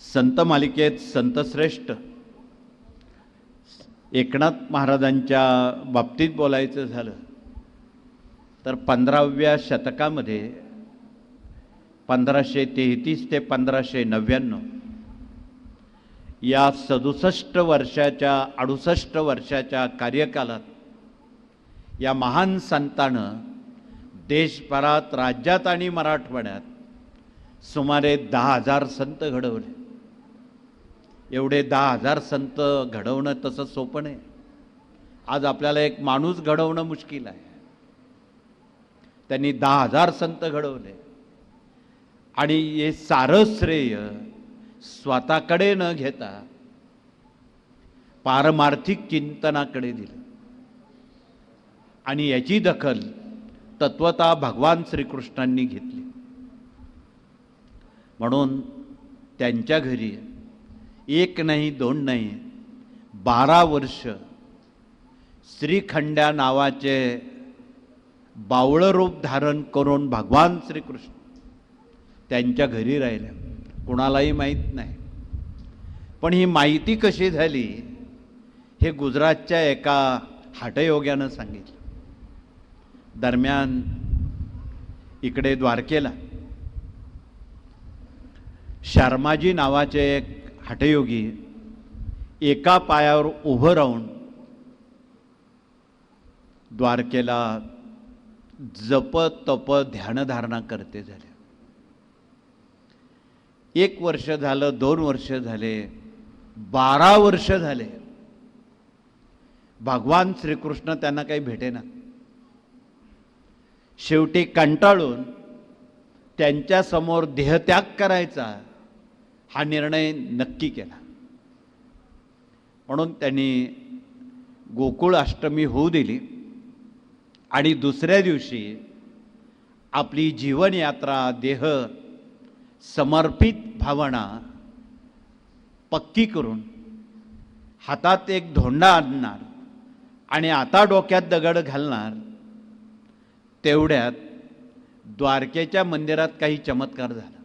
संत मालिकेत संतश्रेष्ठ एकनाथ महाराजांच्या बाबतीत बोलायचं झालं तर पंधराव्या शतकामध्ये पंधराशे तेहतीस ते पंधराशे नव्याण्णव या सदुसष्ट वर्षाच्या अडुसष्ट वर्षाच्या कार्यकालात या महान संतानं देशभरात राज्यात आणि मराठवाड्यात सुमारे दहा हजार संत घडवले. एवढे दहा हजार संत घडवणं तसं सोपं नाही. आज आपल्याला एक माणूस घडवणं मुश्किल आहे. त्यांनी दहा हजार संत घडवले. आणि हे सारं श्रेय स्वतःकडे न घेता पारमार्थिक चिंतनाकडे दिलं. आणि याची दखल तत्वता भगवान श्रीकृष्णांनी घेतली. म्हणून त्यांच्या घरी एक नाही दोन नाही. बारा वर्ष श्रीखंड्या नावाचे बावळं रूप धारण करून भगवान श्रीकृष्ण त्यांच्या घरी राहिले. कुणालाही माहीत नाही. पण ही माहिती कशी झाली हे गुजरातच्या एका हटयोग्यानं सांगितलं. दरम्यान इकडे द्वारकेला शर्माजी नावाचे एक हटयोगी एका पायावर उभं राहून द्वारकेला जप तप ध्यानधारणा करते झाले. एक वर्ष झालं दोन वर्ष झाले बारा वर्ष झाले. भगवान श्रीकृष्ण त्यांना काही भेटेना. शेवटी कंटाळून त्यांच्यासमोर देहत्याग करायचा. हा निर्णय नक्की केला. म्हणून त्यांनी गोकुळ अष्टमी होऊ दिली आणि दुसऱ्या दिवशी आपली जीवनयात्रा देह समर्पित भावना पक्की करून हातात एक धोंडा आणणार आणि आता डोक्यात दगड घालणार तेवढ्यात द्वारकेच्या मंदिरात काही चमत्कार झाला.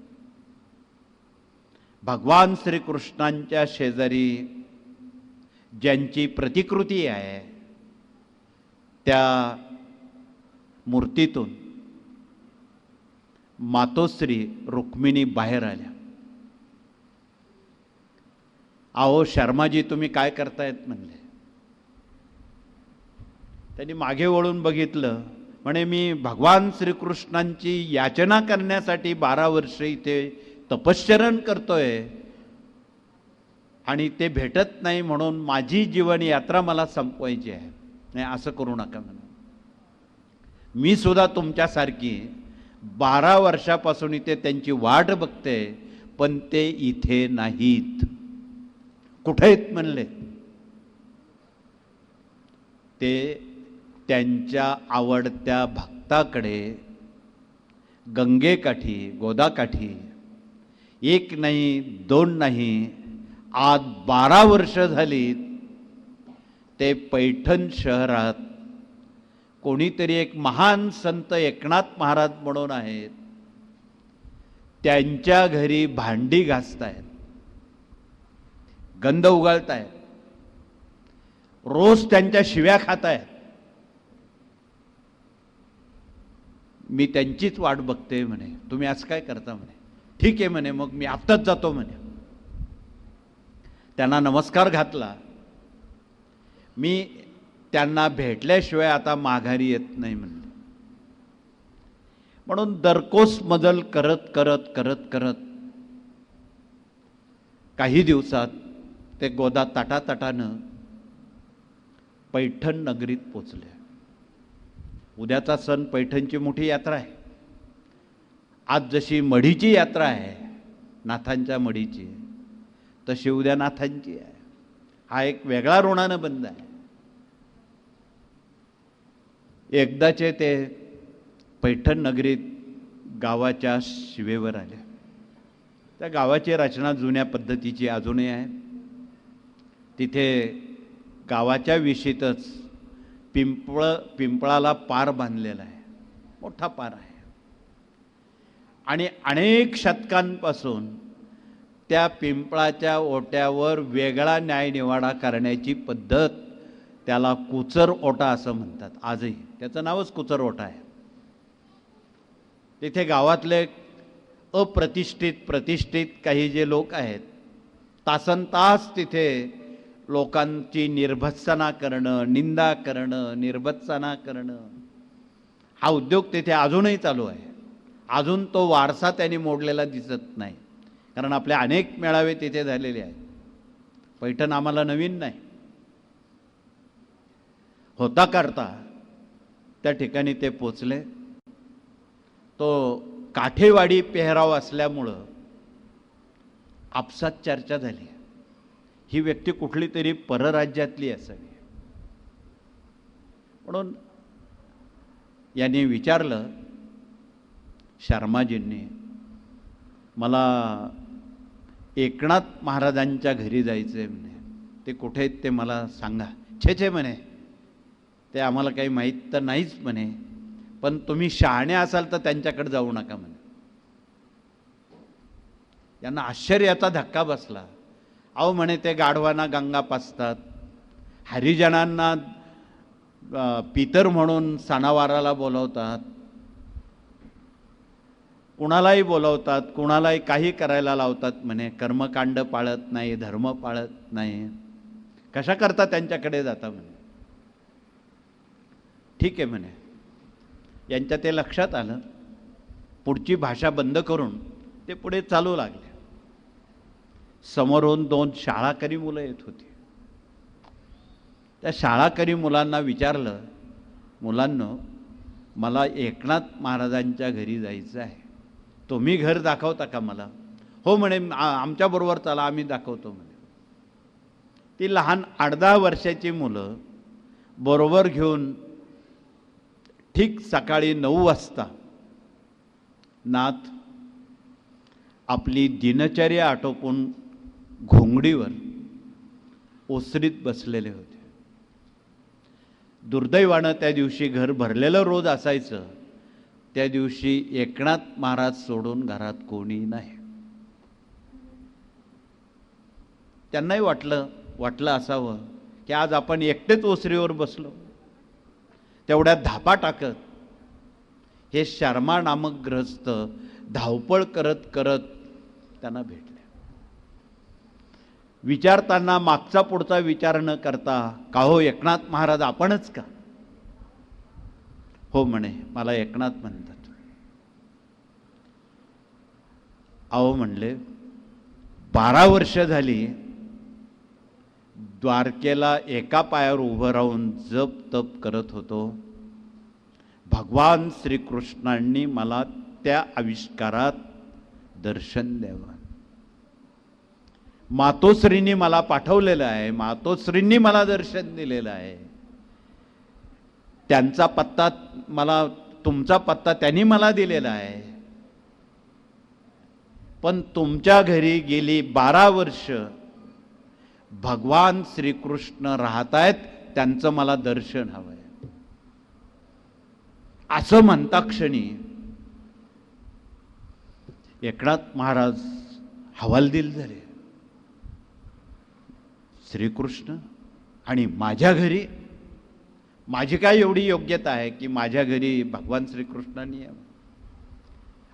भगवान श्रीकृष्णांच्या शेजारी ज्यांची प्रतिकृती आहे त्या मूर्तीतून मातोश्री रुक्मिणी बाहेर आल्या. अहो शर्माजी तुम्ही काय करतायत? म्हणले. त्यांनी मागे वळून बघितलं म्हणे मी भगवान श्रीकृष्णांची याचना करण्यासाठी बारा वर्ष इथे तपश्चरण करतोय. आणि ते भेटत नाही म्हणून माझी जीवन यात्रा मला संपवायची आहे. नाही असं करू नका म्हणून. मी सुद्धा तुमच्यासारखी बारा वर्षापासून इथे त्यांची वाट बघते पण ते इथे नाहीत. कुठे आहेत म्हणले? ते त्यांच्या आवडत्या भक्ताकडे गंगेकाठी गोदाकाठी एक नाही दोन नाही आज बारा वर्ष झाली ते पैठण शहरात कोणीतरी एक महान संत एकनाथ महाराज म्हणून आहेत. त्यांच्या घरी भांडी घासतायत. गंध उगाळतायत. रोज त्यांच्या शिव्या खातायत. मी त्यांचीच वाट बघते म्हणे. तुम्ही असं काय करता म्हणे? ठीक आहे म्हणे मग मी आत्ताच जातो म्हणे. त्यांना नमस्कार घातला. मी त्यांना भेटल्याशिवाय आता माघारी येत नाही म्हणले. म्हणून दरकोस मजल करत करत करत करत काही दिवसात ते गोदा ताटाताटानं पैठण नगरीत पोचले. उद्याचा सण पैठणची मोठी यात्रा आहे. आज जशी मढीची यात्रा आहे नाथांच्या मढीची तशी उद्या नाथांची आहे. हा एक वेगळा ऋणानं बंद आहे. एकदाचे ते पैठण नगरीत गावाच्या शिवेवर आले. त्या गावाची रचना जुन्या पद्धतीची अजूनही आहे. तिथे गावाच्या विशीतच पिंपळ पिंपळाला पार बांधलेला आहे. मोठा पार आहे. आणि अनेक शतकांपासून त्या पिंपळाच्या ओट्यावर वेगळा न्यायनिवाडा करण्याची पद्धत त्याला कुचर ओटा असं म्हणतात. आजही. त्याचं नावच कुचर ओटा आहे. तिथे गावातले अप्रतिष्ठित प्रतिष्ठित काही जे लोक आहेत तासन तास तिथे लोकांची निर्भत्सना करणं निंदा करणं निर्भत्सना करणं हा उद्योग तिथे अजूनही चालू आहे. अजून तो वारसा त्यांनी मोडलेला दिसत नाही. कारण आपले अनेक मेळावे तिथे झालेले आहेत. पैठण आम्हाला नवीन नाही. होता करता त्या ठिकाणी ते पोचले. तो काठेवाडी पेहराव असल्यामुळं आपसात चर्चा झाली. ही व्यक्ती कुठली तरी परराज्यातली असावी. म्हणून यांनी विचारलं शर्माजींनी. मला एकनाथ महाराजांच्या घरी जायचं आहे म्हणे. ते कुठे आहेत ते मला सांगा. छे छे म्हणे. ते आम्हाला काही माहीत तर नाहीच म्हणे. पण तुम्ही शहाणे असाल तर त्यांच्याकडे जाऊ नका म्हणे. यांना आश्चर्याचा धक्का बसला. अहो म्हणे ते गाढवांना गंगा पाचतात हरिजनांना पितर म्हणून सणावाराला बोलवतात. कुणालाही बोलवतात कुणालाही काही करायला लावतात म्हणे कर्मकांड पाळत नाही धर्म पाळत नाही. कशा करता त्यांच्याकडे जाता म्हणे? ठीक आहे म्हणे. यांच्या ते लक्षात आलं. पुढची भाषा बंद करून ते पुढे चालू लागले. समोरून दोन शाळाकरी मुलं येत होती. त्या शाळाकरी मुलांना विचारलं मुलांनो मला एकनाथ महाराजांच्या घरी जायचं आहे. तुम्ही घर दाखवता का मला? हो म्हणे आमच्याबरोबर चला आम्ही दाखवतो म्हणे. ती लहान आठ दहा वर्षाची मुलं बरोबर घेऊन ठीक सकाळी नऊ वाजता नाथ आपली दिनचर्या आटोपून घोंगडीवर ओसरीत बसलेले होते. दुर्दैवानं त्या दिवशी घर भरलेलं रोज असायचं. त्या दिवशी एकनाथ महाराज सोडून घरात कोणी नाही. त्यांनाही वाटलं वाटलं असावं की आज आपण एकटेच ओसरीवर बसलो. तेवढ्यात धापा टाकत हे शर्मा नामक ग्रस्त धावपळ करत करत त्यांना भेटले विचारताना मागचा पुढचा विचार न करता का हो एकनाथ महाराज आपणच का? हो म्हणे मला एकनाथ म्हणतात. अहो म्हणले बारा वर्ष झाली द्वारकेला एका पायावर उभं राहून जप तप करत होतो. भगवान श्रीकृष्णांनी मला त्या आविष्कारात दर्शन द्यावं. मातोश्रींनी मला पाठवलेलं आहे मातोश्रींनी मला दर्शन दिलेलं आहे. त्यांचा पत्ता मला तुमचा पत्ता त्यांनी मला दिलेला आहे. पण तुमच्या घरी गेली बारा वर्ष भगवान श्रीकृष्ण राहत आहेत त्यांचं मला दर्शन हवंय. असं म्हणता क्षणी एकनाथ महाराज हवालदिल झाले. श्रीकृष्ण आणि माझ्या घरी माझी काय एवढी योग्यता आहे की माझ्या घरी भगवान श्रीकृष्णांनी यावं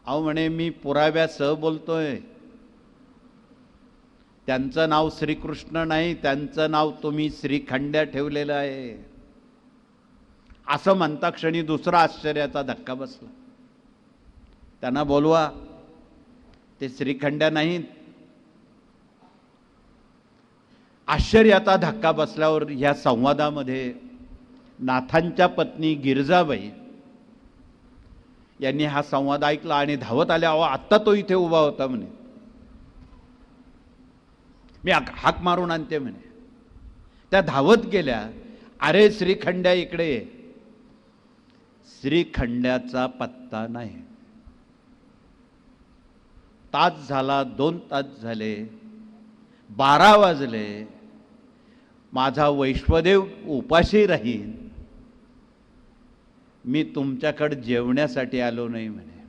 अहो म्हणे मी पुराव्यासह बोलतोय. त्यांचं नाव श्रीकृष्ण नाही त्यांचं नाव तुम्ही श्रीखंड्या ठेवलेलं आहे. असं म्हणता क्षणी दुसरा आश्चर्याचा धक्का बसला. त्यांना बोलवा ते श्रीखंड्या नाहीत. आश्चर्याचा धक्का बसल्यावर ह्या संवादामध्ये नाथांच्या पत्नी गिरजाबाई यांनी हा संवाद ऐकला आणि धावत आल्या अहो आत्ता तो इथे उभा होता म्हणे. मी हाक मारून आणते म्हणे. त्या धावत गेल्या अरे श्रीखंड्या इकडे ये. श्रीखंड्याचा पत्ता नाही. तास झाला दोन तास झाले बारा वाजले. माझा वैश्वदेव उपाशी राहीन. मी तुमच्याकडे जेवण्यासाठी आलो नाही म्हणे.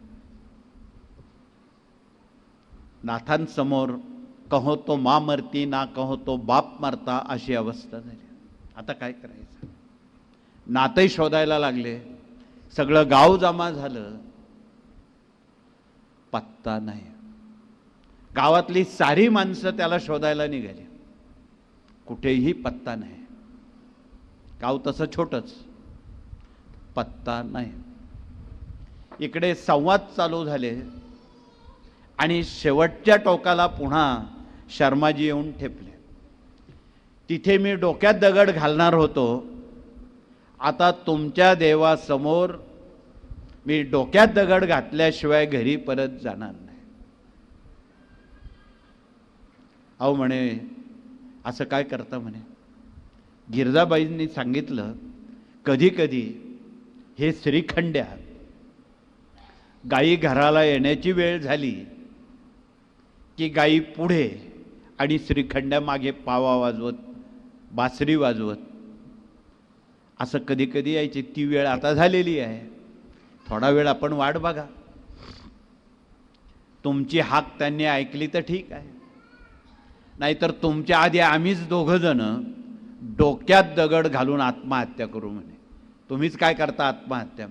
नाथांसमोर कहो तो मा मरती ना कहो तो बाप मरता अशी अवस्था झाली. आता काय करायचं? नातही शोधायला लागले. सगळं गाव जमा झालं. पत्ता नाही. गावातली सारी माणसं त्याला शोधायला निघाली. कुठेही पत्ता नाही. गाव तसं छोटंच. पत्ता नाही. इकडे संवाद चालू झाले. आणि शेवटच्या टोकाला पुन्हा शर्माजी येऊन ठेपले. तिथे मी डोक्यात दगड घालणार होतो. आता तुमच्या देवासमोर मी डोक्यात दगड घातल्याशिवाय घरी परत जाणार नाही. अहो म्हणे असं काय करता म्हणे? गिरजाबाईंनी सांगितलं कधी कधी हे श्रीखंड्या गाई घराला येण्याची वेळ झाली की गाई पुढे आणि श्रीखंड्या मागे पावा वाजवत बासरी वाजवत. असं कधी कधी यायची ती वेळ आता झालेली आहे. थोडा वेळ आपण वाट बघा. तुमची हाक त्यांनी ऐकली तर ठीक आहे. नाहीतर तुमच्या आधी आम्हीच दोघंजणं डोक्यात दगड घालून आत्महत्या करू म्हणे. तुम्हीच काय करता आत्महत्या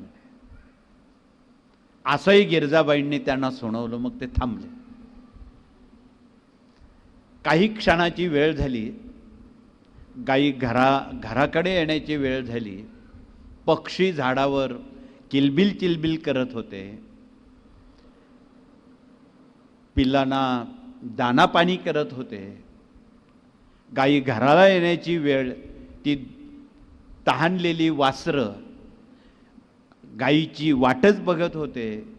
असंही गिरजाबाईंनी त्यांना सुणवलं मग ते थांबले. काही क्षणाची वेळ झाली गाई घरा घराकडे येण्याची वेळ झाली पक्षी झाडावर किलबिल किलबिल करत होते. पिल्लांना दाना पाणी करत होते. गाई घराला येण्याची वेळ ती तहानलेली वासरं गाईची वाटच बघत होते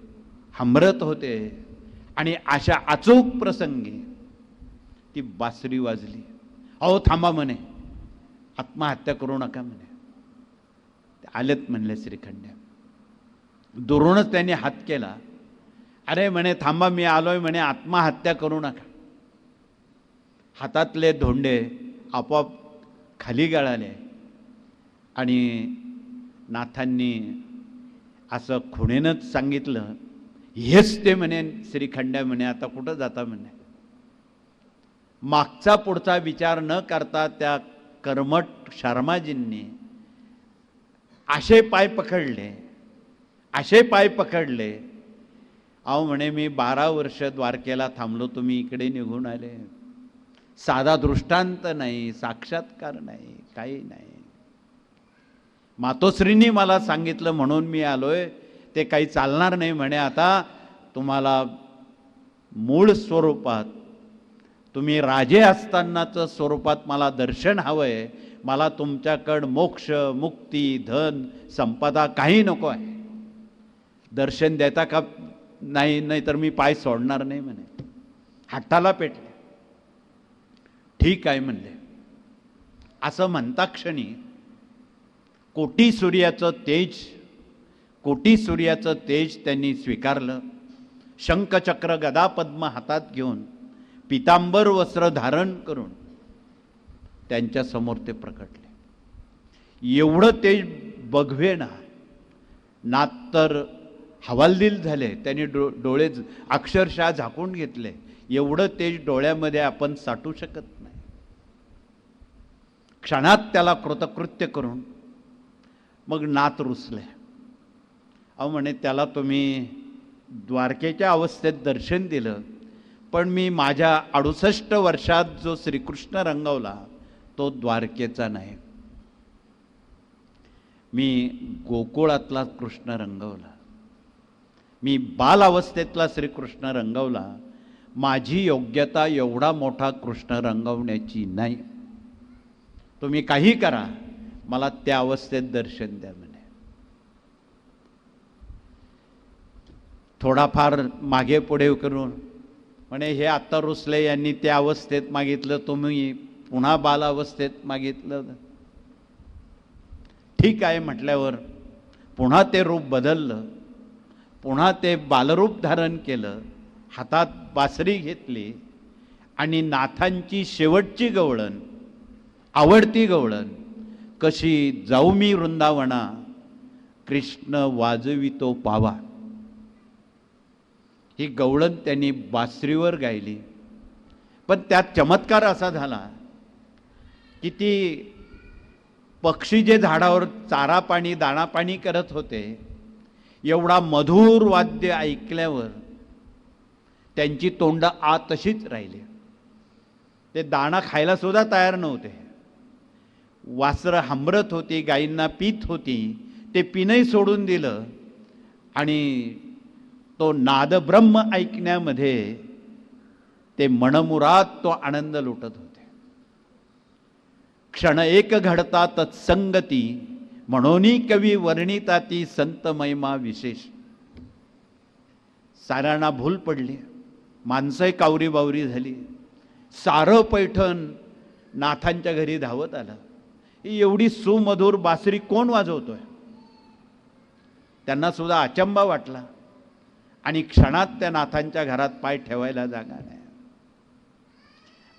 हमरत होते आणि अशा अचूक प्रसंगी ती बासरी वाजली. अहो थांबा म्हणे. आत्महत्या करू नका म्हणे. आलेत म्हणले श्रीखंड्या. दुरूनच त्यांनी हात केला. अरे म्हणे थांबा मी आलोय म्हणे आत्महत्या करू नका. हातातले धोंडे आपोआप खाली गळाले. आणि नाथांनी असं खुणेनंच सांगितलं. हेच ते म्हणे श्रीखंड्या म्हणे आता कुठं जाता म्हणे. मागचा पुढचा विचार न करता त्या कर्मट शर्माजींनी असे पाय पकडले असे पाय पकडले अहो म्हणे मी बारा वर्ष द्वारकेला थांबलो तुम्ही इकडे निघून आले. साधा दृष्टांत नाही साक्षात्कार नाही काही नाही. मातोश्रींनी मला सांगितलं म्हणून मी आलोय. ते काही चालणार नाही म्हणे. आता तुम्हाला मूळ स्वरूपात तुम्ही राजे असतानाचं स्वरूपात मला दर्शन हवंय. मला तुमच्याकडं मोक्ष मुक्ती धन संपदा काही नको आहे. दर्शन देता का? नाही नाही तर मी पाय सोडणार नाही म्हणे. हट्टाला पेटले. ठीक आहे म्हणले. असं म्हणता क्षणी कोटी सूर्याचं तेज कोटी सूर्याचं तेज त्यांनी स्वीकारलं. शंखचक्र गदापद्म हातात घेऊन पितांबर वस्त्र धारण करून त्यांच्यासमोर ते प्रकटले. एवढं तेज बघवे ना. नात तर हवालदिल झाले त्यांनी डो डोळे अक्षरशः झाकून घेतले. एवढं तेज डोळ्यामध्ये आपण साठू शकत नाही. क्षणात त्याला कृतकृत्य करून मग नात रुसले. अहो म्हणे त्याला तुम्ही द्वारकेच्या अवस्थेत दर्शन दिलं पण मी माझ्या अडुसष्ट वर्षात जो श्रीकृष्ण रंगवला तो द्वारकेचा नाही. मी गोकुळातला कृष्ण रंगवला. मी बाल अवस्थेतला श्रीकृष्ण रंगवला. माझी योग्यता एवढा मोठा कृष्ण रंगवण्याची नाही. तुम्ही काही करा. मला त्या अवस्थेत दर्शन द्या म्हणे. थोडाफार मागे पुढे करून म्हणे हे आत्ता रुसले यांनी त्या अवस्थेत मागितलं तुम्ही पुन्हा बालावस्थेत मागितलं. ठीक आहे म्हटल्यावर पुन्हा ते रूप बदललं पुन्हा ते बालरूप धारण केलं हातात बासरी घेतली आणि नाथांची शेवटची गवळण आवडती गवळण कशी जाऊ मी वृंदावना कृष्ण वाजवितो पावा. ही गवळण त्यांनी बासरीवर गायली. पण त्यात चमत्कार असा झाला की ती पक्षी जे झाडावर चारा पाणी दाणा पाणी करत होते एवढा मधुर वाद्य ऐकल्यावर त्यांची तोंड आ तशीच राहिली. ते दाणा खायला सुद्धा तयार नव्हते. वासरं हंबरत होती गायींना पीत होती ते पिणंही सोडून दिलं. आणि तो नादब्रह्म ऐकण्यामध्ये ते मनमुरात तो आनंद लुटत होते. क्षण एक घडता तत्संगती म्हणूनही कवी वर्णिता ती संत महिमा विशेष. साऱ्यांना भूल पडली माणसंही कावरी बावरी झाली. सारं पैठण नाथांच्या घरी धावत आलं. ही एवढी सुमधुर बासरी कोण वाजवतोय? त्यांना सुद्धा अचंबा वाटला. आणि क्षणात त्या नाथांच्या घरात पाय ठेवायला जागा नाही.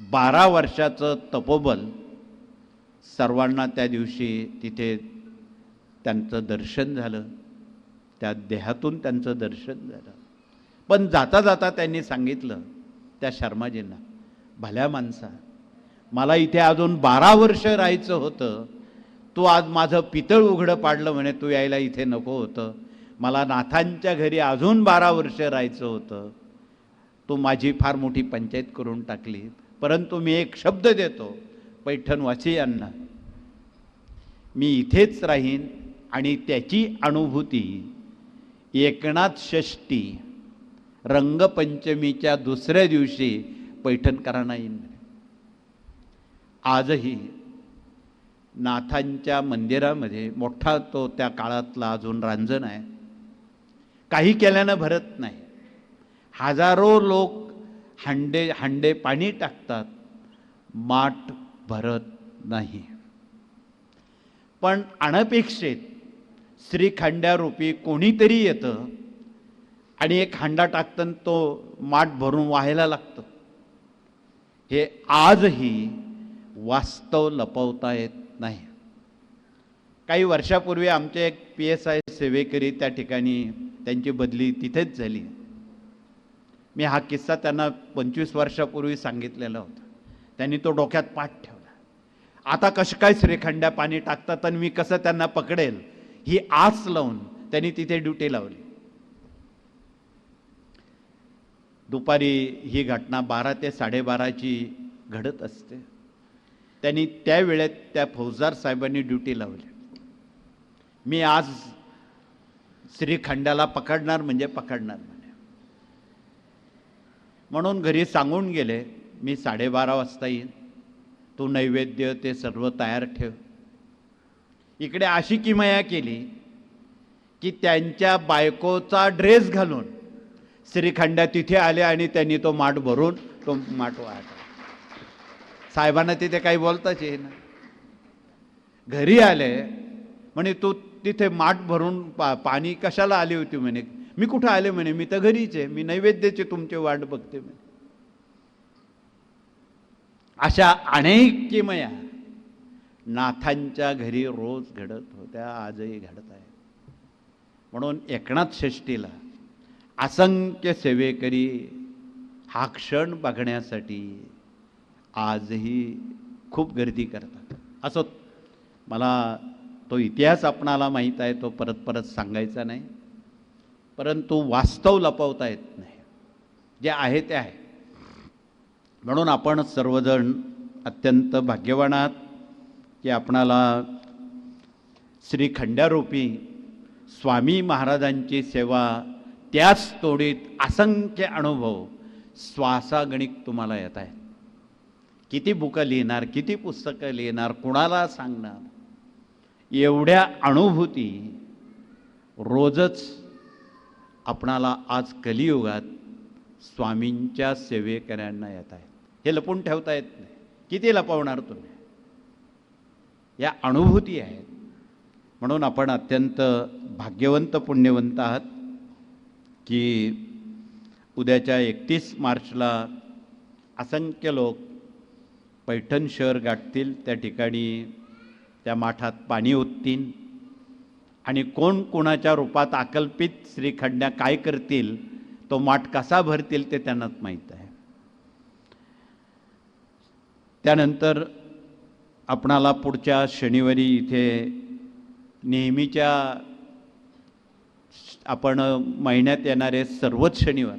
बारा वर्षाचं तपोबल सर्वांना त्या दिवशी तिथे त्यांचं दर्शन झालं. त्या देहातून त्यांचं दर्शन झालं. पण जाता जाता त्यांनी सांगितलं त्या शर्माजींना भल्या माणसा मला इथे अजून बारा वर्ष राहायचं होतं. तू आज माझं पितळ उघडं पाडलं म्हणे तू यायला इथे नको होतं. मला नाथांच्या घरी अजून बारा वर्ष राहायचं होतं. तू माझी फार मोठी पंचायत करून टाकली. परंतु मी एक शब्द देतो पैठणवासी यांना मी इथेच राहीन आणि त्याची अनुभूती. एकनाथ षष्टी रंगपंचमीच्या दुसऱ्या दिवशी पैठणकरांना येईन आजही नाथांच्या मंदिरामध्ये मोठा तो त्या काळातला अजून रांजण आहे. काही केल्यानं भरत नाही. हजारो लोक हांडे हांडे पाणी टाकतात. माठ भरत नाही. पण अनपेक्षित श्रीखंड्यारूपी कोणीतरी येतं आणि एक हांडा टाकतं तो माठ भरून व्हायला लागतं. हे आजही वास्तव लपवता येत नाही. काही वर्षापूर्वी आमचे एक पी एस आय सेवेकरी त्या ठिकाणी त्यांची बदली तिथेच झाली. मी हा किस्सा त्यांना पंचवीस वर्षापूर्वी सांगितलेला होता. त्यांनी तो डोक्यात पाठ ठेवला. आता कसं काय श्रीखंड्या पाणी टाकतात आणि मी कसं त्यांना पकडेल ही आस लावून त्यांनी तिथे ड्युटी लावली. दुपारी ही घटना बारा ते साडेबाराची घडत असते. त्यांनी त्या वेळेत त्या फौजदार साहेबांनी ड्युटी लावली. मी आज श्रीखंडाला पकडणार म्हणजे पकडणार म्हणे. म्हणून घरी सांगून गेले मी साडेबारा वाजता येईन. तू नैवेद्य ते सर्व तयार ठेव. इकडे अशी किमया केली की त्यांच्या बायकोचा ड्रेस घालून श्रीखंड्या तिथे आले आणि त्यांनी तो माठ भरून तो माठ वाहला. साहेबांना तिथे काही बोलताच येईना. घरी आले म्हणे तू तिथे माठ भरून पा पाणी कशाला आली होती? म्हणे मी कुठं आले? म्हणे मी तर घरीच आहे मी नैवेद्याची तुमची वाट बघते. म्हणे. अशा अनेक किमया नाथांच्या घरी रोज घडत होत्या आजही घडत आहे म्हणून एकनाथ षष्टीला असंख्य सेवेकरी हा क्षण बघण्यासाठी आजही खूप गर्दी करतात. असो मला तो इतिहास आपणाला माहीत आहे तो परत परत सांगायचा नाही. परंतु वास्तव लपवता येत नाही. जे आहे ते आहे. म्हणून आपण सर्वजण अत्यंत भाग्यवान आहात की आपणाला श्री खंड्यारूपी स्वामी महाराजांची सेवा त्याच तोडीत असंख्य अनुभव श्वासागणिक तुम्हाला येत आहेत. किती बुकं लिहिणार किती पुस्तकं लिहिणार कुणाला सांगणार? एवढ्या अनुभूती रोजच आपणाला आज कलियुगात स्वामींच्या सेवेकऱ्यांना येत आहेत. हे लपून ठेवता येत नाही. किती लपवणार तुम्ही? या अनुभूती आहेत. म्हणून आपण अत्यंत भाग्यवंत पुण्यवंत आहात की उद्याच्या एकतीस मार्चला असंख्य लोक पैठण शहर गाठतील त्या ठिकाणी त्या माठात पाणी ओततील. आणि कोण कोणाच्या रूपात आकल्पित श्रीखंड्या काय करतील तो माठ कसा भरतील ते त्यांनाच माहीत आहे. त्यानंतर आपणाला पुढच्या शनिवारी इथे नेहमीच्या आपण महिन्यात येणारे सर्वच शनिवार